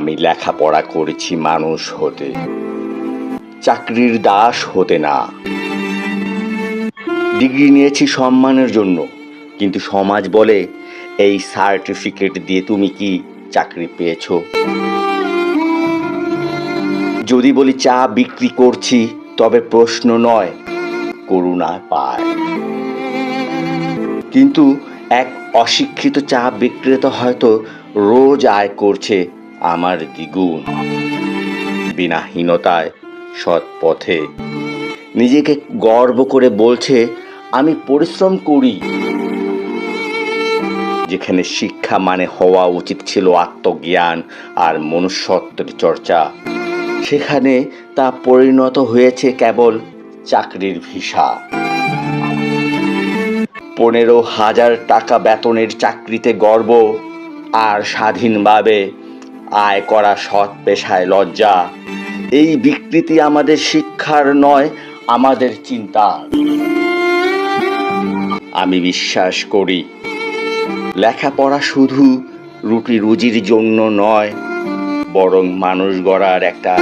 আমি লেখাপড়া করেছি মানুষ হতে। চাকরির দাস হতে না। ডিগ্রি নিয়েছি সম্মানের জন্য। কিন্তু সমাজ বলে, এই সার্টিফিকেট দিয়ে তুমি কি চাকরি পেয়েছ? যদি বলি, চা বিক্রি করছি, তবে প্রশ্ন নয়, করুণা পায়। কিন্তু এক অশিক্ষিত চা বিক্রেতা হয়তো রোজ আয় করছে আমার দ্বিগুণ। বিনাহীনতায় সৎ পথে। নিজেকে গর্ব করে বলছে, আমি পরিশ্রম করি। যেখানে শিক্ষা মানে হওয়া উচিত ছিল আত্মজ্ঞান আর মনুষ্যত্বের চর্চা। সেখানে তা পরিণত হয়েছে কেবল চাকরির ভিসা। পনেরো হাজার টাকা বেতনের চাকরিতে গর্ব আর স্বাধীনভাবে আয় করা সৎ পেশায় লজ্জা। এই বিকৃতি আমাদের শিক্ষার নয়, আমাদের চিন্তা আমি বিশ্বাস করি, লেখাপড়া শুধু রুটি রুজির জন্য নয়, বরং মানুষ গড়ার একটা